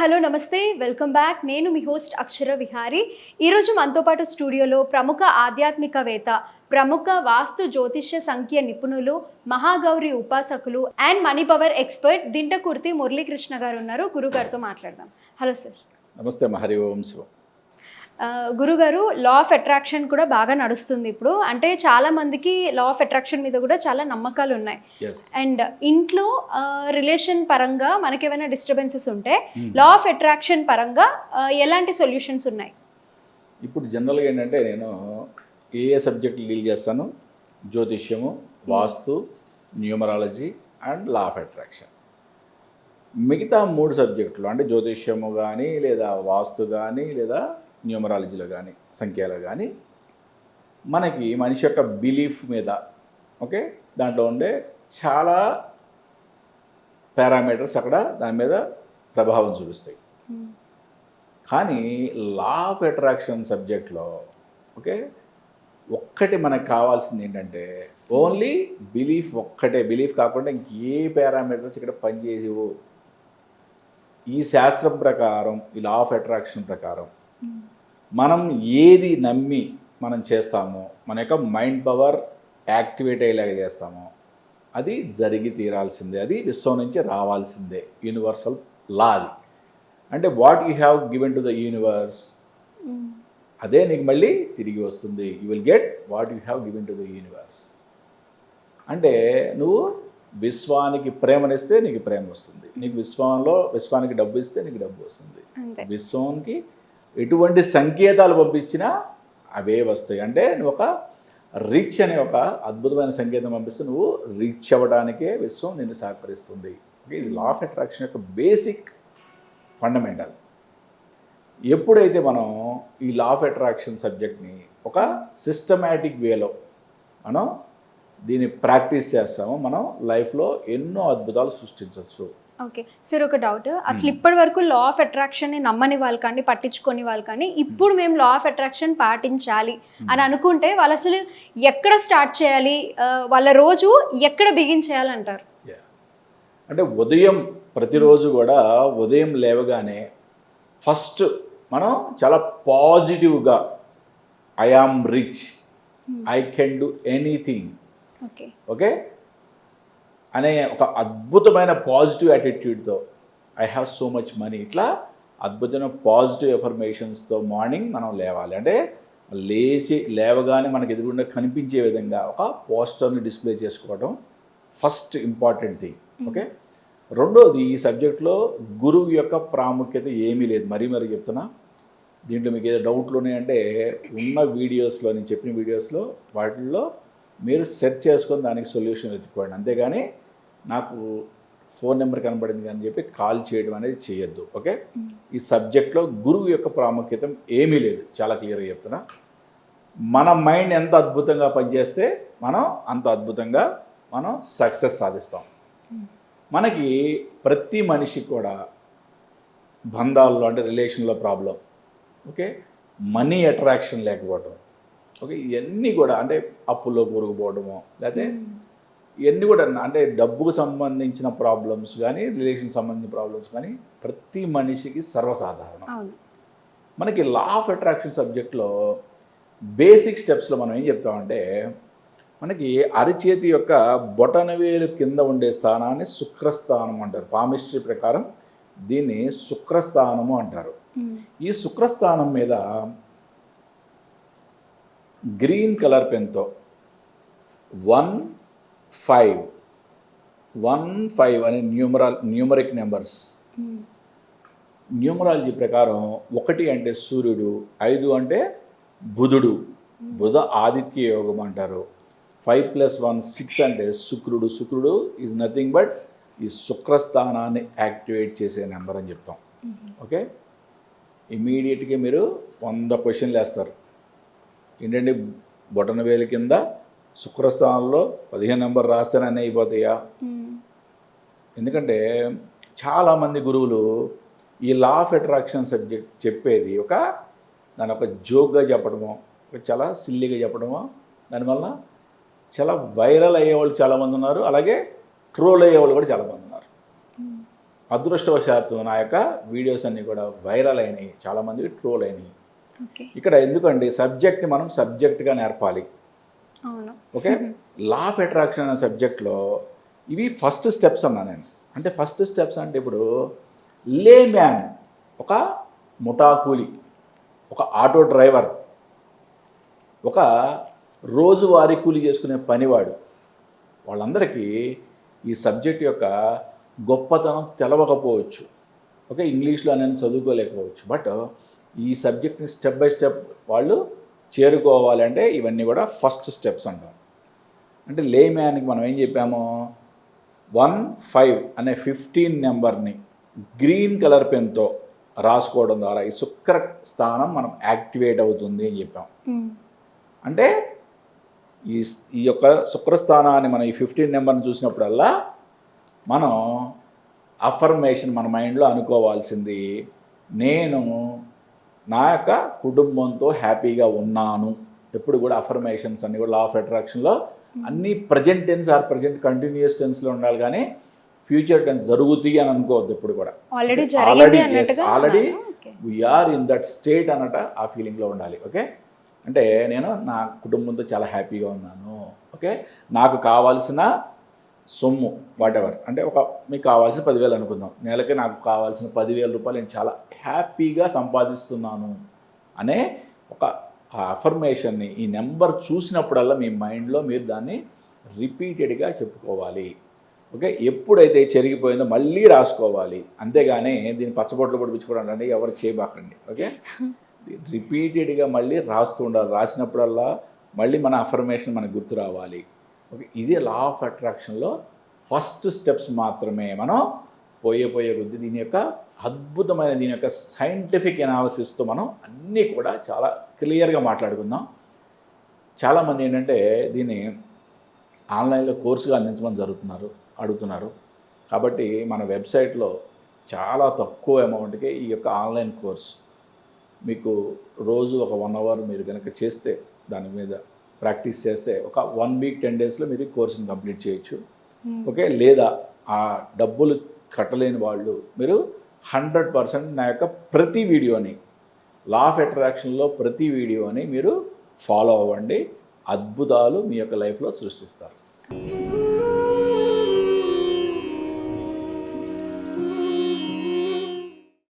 Hello నమస్తే. Welcome back. నేను మీ హోస్ట్ అక్షర విహారి. ఈరోజు మనతో పాటు స్టూడియోలో ప్రముఖ ఆధ్యాత్మికవేత్త ప్రముఖ వాస్తు జ్యోతిష్య సంఖ్య నిపుణులు మహాగౌరి ఉపాసకులు and money power expert Dintakurthi Muralikrishna garu ఉన్నారు. గురుగారితో మాట్లాడదాం. Hello sir. నమస్తే మహరి ఓం శివం. గురుగారు లా ఆఫ్ అట్రాక్షన్ కూడా బాగా నడుస్తుంది ఇప్పుడు. అంటే చాలా మందికి లా ఆఫ్ అట్రాక్షన్ మీద కూడా చాలా నమ్మకాలు ఉన్నాయి. అండ్ ఇంట్లో రిలేషన్ పరంగా మనకి ఏమైనా డిస్టర్బెన్సెస్ ఉంటే లా ఆఫ్ అట్రాక్షన్ పరంగా ఎలాంటి సొల్యూషన్స్ ఉన్నాయి? ఇప్పుడు జనరల్గా ఏంటంటే నేను ఏ ఏ సబ్జెక్టులు డీల్ చేస్తాను? జ్యోతిష్యము వాస్తు numerology and law of attraction మిగతా మూడు సబ్జెక్టులు అంటే జ్యోతిష్యము కానీ లేదా వాస్తు కానీ లేదా న్యూమరాలజీలో కానీ సంఖ్యలో కానీ మనకి మనిషి యొక్క బిలీఫ్ మీద ఓకే? దాంట్లో ఉండే చాలా పారామీటర్స్ అక్కడ దాని మీద ప్రభావం చూపిస్తాయి. కానీ లా ఆఫ్ అట్రాక్షన్ సబ్జెక్ట్లో ఓకే? ఒక్కటి మనకు కావాల్సింది ఏంటంటే ఓన్లీ బిలీఫ్ ఒక్కటే. బిలీఫ్ కాకుండా ఇంకే పారామీటర్స్ ఇక్కడ పనిచేసేవు. ఈ శాస్త్రం ప్రకారం ఈ లా ఆఫ్ అట్రాక్షన్ ప్రకారం. Hmm. మనం ఏది నమ్మి మనం చేస్తామో మన యొక్క మైండ్ పవర్ యాక్టివేట్ అయ్యేలాగా చేస్తామో అది జరిగి తీరాల్సిందే. అది విశ్వం నుంచి రావాల్సిందే. యూనివర్సల్ లా అది. అంటే what you have given to the universe అదే నీకు మళ్ళీ తిరిగి వస్తుంది. You will get what you have given to the universe అంటే నువ్వు విశ్వానికి ప్రేమనిస్తే నీకు ప్రేమ వస్తుంది. నీకు విశ్వంలో విశ్వానికి డబ్బు ఇస్తే నీకు డబ్బు వస్తుంది. అంతే. విశ్వానికి ఎటువంటి సంకేతాలు పంపించినా అవే వస్తాయి. అంటే నువ్వు ఒక రిచ్ అనే ఒక అద్భుతమైన సంకేతం పంపిస్తే నువ్వు రిచ్ అవ్వడానికే విశ్వం నిన్ను సహకరిస్తుంది. ఓకే ఇది లా ఆఫ్ అట్రాక్షన్ యొక్క బేసిక్ ఫండమెంటల్ ఎప్పుడైతే మనం ఈ లా ఆఫ్ అట్రాక్షన్ సబ్జెక్ట్ని ఒక సిస్టమేటిక్ వేలో మనం దీన్ని ప్రాక్టీస్ చేస్తామో మనం లైఫ్లో ఎన్నో అద్భుతాలు సృష్టించవచ్చు. ఓకే. సార్ ఒక డౌట్. అసలు ఇప్పటి వరకు లా ఆఫ్ అట్రాక్షన్ని నమ్మని వాళ్ళు కానీ పట్టించుకొని వాళ్ళు కానీ ఇప్పుడు మేము. లా ఆఫ్ అట్రాక్షన్ పాటించాలి అని అనుకుంటే వాళ్ళు అసలు ఎక్కడ స్టార్ట్ చేయాలి? వాళ్ళ రోజు ఎక్కడ బిగిన్ చేయాలంటారు? Yeah. అంటే ఉదయం ప్రతిరోజు కూడా ఉదయం లేవగానే ఫస్ట్ మనం చాలా పాజిటివ్గా I am rich I can do anything okay. Okay? అనే ఒక అద్భుతమైన positive యాటిట్యూడ్తో I have so much money ఇట్లా అద్భుతమైన పాజిటివ్ ఎఫర్మేషన్స్తో మార్నింగ్ మనం లేవాలి. అంటే లేచి లేవగానే మనకి ఎదురుగుండా కనిపించే విధంగా ఒక పోస్టర్ని డిస్ప్లే చేసుకోవడం ఫస్ట్ ఇంపార్టెంట్ థింగ్. ఓకే? రెండోది ఈ సబ్జెక్ట్లో గురువు యొక్క ప్రాముఖ్యత ఏమీ లేదు. మరీ మరీ చెప్తున్నా దీంట్లో మీకు ఏదో డౌట్లు ఉన్నాయంటే ఉన్న వీడియోస్లో నేను చెప్పిన వీడియోస్లో వాటిల్లో మీరు సెర్చ్ చేసుకొని దానికి సొల్యూషన్ వెతుక్కోండి. అంతేగాని నాకు ఫోన్ నెంబర్ కనబడింది కానీ చెప్పి కాల్ చేయడం అనేది చేయొద్దు. ఓకే? ఈ సబ్జెక్ట్లో గురువు యొక్క ప్రాముఖ్యత ఏమీ లేదు. చాలా క్లియర్గా చెప్తున్నా. మన మైండ్ ఎంత అద్భుతంగా పనిచేస్తే మనం అంత అద్భుతంగా మనం సక్సెస్ సాధిస్తాం. మనకి ప్రతి మనిషి కూడా బంధాల్లో అంటే రిలేషన్లో ప్రాబ్లం. ఓకే? మనీ అట్రాక్షన్ లేకపోవడం ఓకే ఇవన్నీ కూడా అంటే అప్పుల్లో కూరుకుపోవడము లేకపోతే ఇవన్నీ కూడా అంటే డబ్బుకు సంబంధించిన ప్రాబ్లమ్స్ కానీ రిలేషన్ సంబంధించిన ప్రాబ్లమ్స్ కానీ ప్రతి మనిషికి సర్వసాధారణం. మనకి లా ఆఫ్ అట్రాక్షన్ సబ్జెక్ట్లో బేసిక్ స్టెప్స్లో మనం ఏం చెప్తామంటే మనకి అరిచేతి యొక్క బొటనవేలు కింద ఉండే స్థానాన్ని శుక్రస్థానం అంటారు. పామిస్ట్రీ ప్రకారం దీన్ని శుక్రస్థానము అంటారు. ఈ శుక్రస్థానం మీద green colour పెన్తో. One five. One five అనే న్యూమరల్ న్యూమరిక్ నెంబర్స్. న్యూమరాలజీ ప్రకారం ఒకటి అంటే సూర్యుడు ఐదు అంటే బుధుడు. బుధ ఆదిత్య యోగం అంటారు. ఫైవ్ ప్లస్ వన్ సిక్స్ అంటే శుక్రుడు. శుక్రుడు ఈజ్ నథింగ్ బట్ ఈ శుక్రస్థానాన్ని యాక్టివేట్ చేసే నెంబర్ అని చెప్తాం. ఓకే? ఇమీడియట్గా మీరు వంద క్వశ్చన్లు వేస్తారు. ఏంటంటే బొటన వేలు కింద శుక్రస్థానంలో పదిహేను నెంబర్ రాస్తేనే అయిపోతాయా? ఎందుకంటే చాలామంది గురువులు ఈ లా ఆఫ్ అట్రాక్షన్ సబ్జెక్ట్ చెప్పేది ఒక దాని ఒక జోక్గా చెప్పడమో ఒక చాలా సిల్లీగా చెప్పడమో దానివల్ల చాలా వైరల్ అయ్యేవాళ్ళు చాలామంది ఉన్నారు. అలాగే ట్రోల్ అయ్యేవాళ్ళు కూడా చాలామంది ఉన్నారు. అదృష్టవశాత్తు నా యొక్క వీడియోస్ అన్నీ కూడా వైరల్ అయినాయి. చాలామంది ట్రోల్ అయినాయి. ఇక్కడ ఎందుకండి? సబ్జెక్ట్ని మనం సబ్జెక్ట్గా నేర్పాలి. ఓకే? లా ఆఫ్ అట్రాక్షన్ అనే సబ్జెక్ట్లో ఇవి ఫస్ట్ స్టెప్స్ అన్నా నేను. అంటే ఫస్ట్ స్టెప్స్ అంటే ఇప్పుడు లే మ్యాన్ ఒక ముఠా కూలి ఒక ఆటో డ్రైవర్ ఒక రోజువారీ కూలి చేసుకునే పనివాడు. వాళ్ళందరికీ ఈ సబ్జెక్ట్ యొక్క గొప్పతనం తెలవకపోవచ్చు. ఓకే? ఇంగ్లీష్లో నేను చదువుకోలేకపోవచ్చు. బట్ ఈ సబ్జెక్ట్ని స్టెప్ బై స్టెప్ వాళ్ళు చేరుకోవాలి అంటే ఇవన్నీ కూడా ఫస్ట్ స్టెప్స్ అంటాం. అంటే లేమ్యాన్కి మనం ఏం చెప్పాము? వన్ ఫైవ్ అనే ఫిఫ్టీన్ నెంబర్ని గ్రీన్ కలర్ పెన్తో రాసుకోవడం ద్వారా ఈ శుక్ర స్థానం మనం యాక్టివేట్ అవుతుంది అని చెప్పాం. ఉమ్. అంటే ఈ ఈ యొక్క శుక్రస్థానాన్ని మనం ఈ ఫిఫ్టీన్ నెంబర్ని చూసినప్పుడల్లా మనం అఫర్మేషన్ మన మైండ్లో అనుకోవాల్సింది నేను నా యొక్క కుటుంబంతో హ్యాపీగా ఉన్నాను. ఎప్పుడు కూడా అఫర్మేషన్స్ అన్ని కూడా లా ఆఫ్ అట్రాక్షన్లో అన్ని present tense or present continuous టెన్స్లో ఉండాలి కానీ ఫ్యూచర్ టెన్స్ జరుగుతాయి అని అనుకోవద్దు ఎప్పుడు కూడా. Already. Okay. We're in that state అన్నట ఆ ఫీలింగ్లో ఉండాలి. ఓకే అంటే నేను నా కుటుంబంతో చాలా హ్యాపీగా ఉన్నాను. ఓకే నాకు కావాల్సిన సొమ్ము వాటెవర్ అంటే ఒక మీకు కావాల్సిన పదివేలు అనుకుందాం. నెలకి నాకు కావాల్సిన పదివేల రూపాయలు నేను చాలా హ్యాపీగా సంపాదిస్తున్నాను అనే ఒక అఫర్మేషన్ని ఈ నెంబర్ చూసినప్పుడల్లా మీ మైండ్లో మీరు దాన్ని రిపీటెడ్గా చెప్పుకోవాలి. ఓకే? ఎప్పుడైతే చెరిగిపోయిందో మళ్ళీ రాసుకోవాలి. అంతేగాని దీన్ని పచ్చబొట్లు పొడిపించుకోవడం అంటే ఎవరు చేయబాకండి. ఓకే? రిపీటెడ్గా మళ్ళీ రాస్తూ ఉండాలి. రాసినప్పుడల్లా మళ్ళీ మన అఫర్మేషన్ మనకు గుర్తు రావాలి. ఓకే ఇది లా ఆఫ్ అట్రాక్షన్లో ఫస్ట్ స్టెప్స్ మాత్రమే. మనం పోయే పోయే కొద్దీ దీని యొక్క అద్భుతమైన దీని యొక్క సైంటిఫిక్ ఎనాలిసిస్తో మనం అన్నీ కూడా చాలా క్లియర్గా మాట్లాడుకుందాం. చాలామంది ఏంటంటే దీన్ని ఆన్లైన్లో కోర్సుగా అందించమని జరుగుతున్నారు అడుగుతున్నారు. కాబట్టి మన వెబ్సైట్లో చాలా తక్కువ అమౌంట్కే ఈ యొక్క ఆన్లైన్ కోర్స్. మీకు రోజు ఒక వన్ అవర్ మీరు కనుక చేస్తే దాని మీద ప్రాక్టీస్ చేస్తే ఒక వన్ వీక్ టెన్ డేస్లో మీరు కోర్సుని కంప్లీట్ చేయొచ్చు. ఉమ్. ఓకే? లేదా ఆ డబ్బులు కట్టలేని వాళ్ళు మీరు హండ్రెడ్ పర్సెంట్ నా యొక్క ప్రతి వీడియోని లా ఆఫ్ అట్రాక్షన్లో ప్రతి వీడియోని మీరు ఫాలో అవ్వండి. అద్భుతాలు మీ యొక్క లైఫ్లో సృష్టిస్తారు.